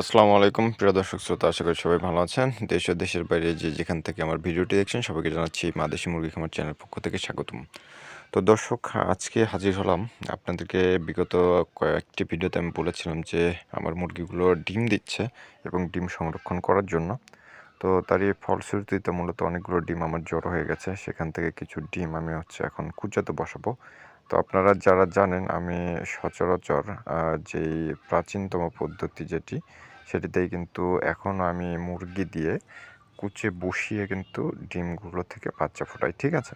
আসসালামু আলাইকুম, প্রিয় দর্শক শ্রোতা, আশা করি সবাই ভালো আছেন। দেশ ও দেশের বাইরে যে যেখান থেকে আমার ভিডিওটি দেখছেন, সবাইকে জানাচ্ছি মা দেশি মুরগি খামার চ্যানেল পক্ষ থেকে স্বাগতম। তো দর্শক, আজকে হাজির হলাম আপনাদেরকে বিগত কয়েকটি ভিডিওতে আমি বলেছিলাম যে আমার মুরগিগুলো ডিম দিচ্ছে এবং ডিম সংরক্ষণ করার জন্য। তো তারই ফলশ্রুতিতে মূলত অনেকগুলো ডিম আমার জড়ো হয়ে গেছে। সেখান থেকে কিছু ডিম আমি হচ্ছে এখন কুচাতে বসাবো। তো আপনারা যারা জানেন, আমি সচরাচর যেই প্রাচীনতম পদ্ধতি যেটি, সেটিতেই কিন্তু এখন আমি মুরগি দিয়ে কুচে বসিয়ে কিন্তু ডিমগুলো থেকে বাচ্চা ফোটাই, ঠিক আছে?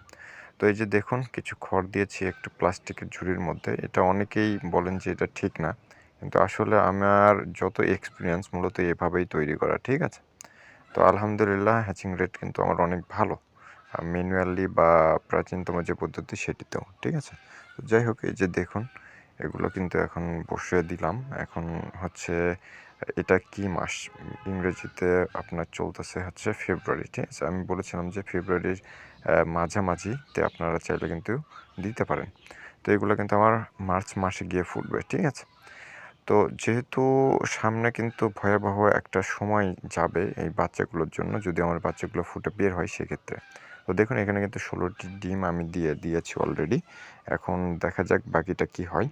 তো এই যে দেখুন, কিছু খড় দিয়েছি একটু প্লাস্টিকের ঝুড়ির মধ্যে। এটা অনেকেই বলেন যে এটা ঠিক না, কিন্তু আসলে আমার যত এক্সপিরিয়েন্স মূলত এভাবেই তৈরি করা, ঠিক আছে? তো আলহামদুলিল্লাহ হ্যাচিং রেট কিন্তু আমার অনেক ভালো। ম্যানুয়ালি বা প্রাচীনতম যে পদ্ধতি সেটিতেও, ঠিক আছে? তো যাই হোক, এই যে দেখুন, এগুলো কিন্তু এখন বসিয়ে দিলাম। এখন হচ্ছে, এটা কি মাস? ইংরেজিতে আপনার চলতেছে হচ্ছে ফেব্রুয়ারি ঠিক আছে? আমি বলেছিলাম যে ফেব্রুয়ারির মাঝামাঝিতে আপনারা চাইলে কিন্তু দিতে পারেন। তো এগুলো কিন্তু আমার মার্চ মাসে গিয়ে ফুটবে, ঠিক আছে? তো যেহেতু সামনে কিন্তু ভয়াবহ একটা সময় যাবে এই বাচ্চাগুলোর জন্য, যদি আমার বাচ্চাগুলো ফুটে বের হয় সেক্ষেত্রে। তো দেখুন, এখানে কিন্তু ষোলোটি ডিম আমি দিয়ে, দিয়েছি অলরেডি এখন দেখা যাক বাকিটা কি হয়।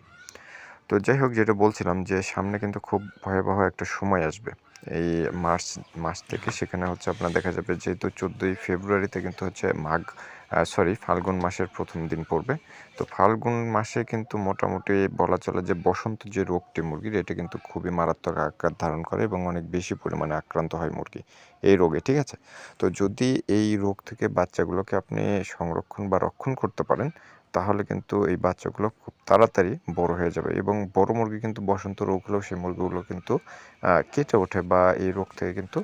তো যাই হোক, যেটা বলছিলাম যে সামনে কিন্তু খুব ভয়াবহ একটা সময় আসবে। এই মার্চ মাস থেকে সেখানে হচ্ছে আপনার দেখা যাবে যেহেতু চোদ্দোই ফেব্রুয়ারিতে কিন্তু হচ্ছে মাঘ সরি ফাল্গুন মাসের প্রথম দিন পড়বে। তো ফাল্গুন মাসে কিন্তু মোটামুটি বলা চলে যে বসন্ত যে রোগটি মুরগির, এটা কিন্তু খুবই মারাত্মক আকার ধারণ করে এবং অনেক বেশি পরিমাণে আক্রান্ত হয় মুরগি এই রোগে, ঠিক আছে? তো যদি এই রোগ থেকে বাচ্চাগুলোকে আপনি সংরক্ষণ বা রক্ষণ করতে পারেন, তাহলে কিন্তু এই বাচ্চাগুলো খুব তাড়াতাড়ি বড় হয়ে যাবে এবং বড় মুরগি কিন্তু বসন্ত রোগ হলেও সেই মুরগিগুলো কিন্তু কেটে ওঠে বা এই রোগ থেকে কিন্তু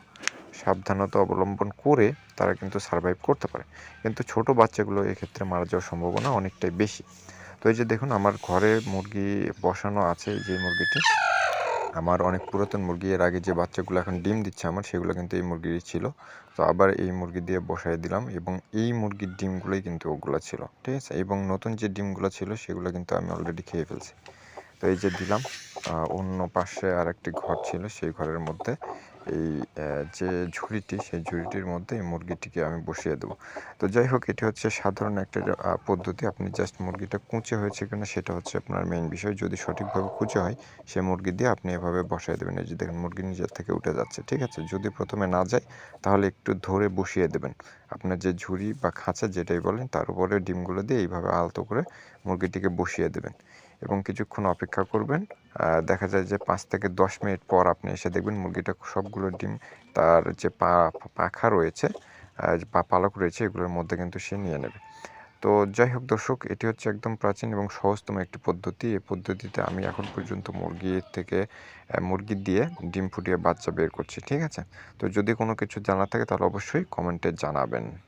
সাবধানতা অবলম্বন করে তারা কিন্তু সার্ভাইভ করতে পারে। কিন্তু ছোট বাচ্চাগুলো এক্ষেত্রে মারা যাওয়ার সম্ভাবনা অনেকটাই বেশি। তো এই যে দেখুন, আমার ঘরে মুরগি বসানো আছে যে মুরগিটি। আমার অনেক পুরাতন মুরগি, এর আগে যে বাচ্চাগুলো এখন ডিম দিচ্ছে আমার, সেগুলো কিন্তু এই মুরগিরই ছিল। তো আবার এই মুরগি দিয়ে বসাই দিলাম এবং এই মুরগির ডিমগুলোই কিন্তু ওগুলো ছিল, ঠিক আছে? এবং নতুন যে ডিমগুলো ছিল, সেগুলো কিন্তু আমি অলরেডি খেয়ে ফেলছি। তো এই যে দিলাম। অন্য পাশে আর একটি ঘর ছিল, সেই ঘরের মধ্যে এই যে ঝুড়িটি, সেই ঝুড়িটির মধ্যে এই মুরগিটিকে আমি বসিয়ে দেবো। তো যাই হোক, এটি হচ্ছে সাধারণ একটা পদ্ধতি। আপনি জাস্ট মুরগিটা কুঁচে হয়েছে কিনা সেটা হচ্ছে আপনার মেইন বিষয়। যদি সঠিকভাবে কুঁচে হয়, সে মুরগি দিয়ে আপনি এভাবে বসাই দেবেন। এই যে দেখেন, মুরগি নিজের থেকে উঠে যাচ্ছে, ঠিক আছে? যদি প্রথমে না যায়, তাহলে একটু ধরে বসিয়ে দেবেন। আপনার যে ঝুড়ি বা খাঁচা যেটাই বলেন, তার উপরে ডিমগুলো দিয়ে এইভাবে আলতো করে মুরগিটিকে বসিয়ে দেবেন। এবং কিছুক্ষণ অপেক্ষা করবেন। দেখা যায় যে পাঁচ থেকে দশ মিনিট পর আপনি এসে দেখবেন মুরগিটা সবগুলো ডিম তার যে পা, পাখা রয়েছে পা পালক রয়েছে, এগুলোর মধ্যে কিন্তু সে নিয়ে নেবে। তো যাই হোক দর্শক, এটি হচ্ছে একদম প্রাচীন এবং সহজতম একটি পদ্ধতি। এই পদ্ধতিতে আমি এখন পর্যন্ত মুরগির থেকে মুরগি দিয়ে ডিম ফুটিয়ে বাচ্চা বের করছি, ঠিক আছে? তো যদি কোনো কিছু জানা থাকে তাহলে অবশ্যই কমেন্টে জানাবেন।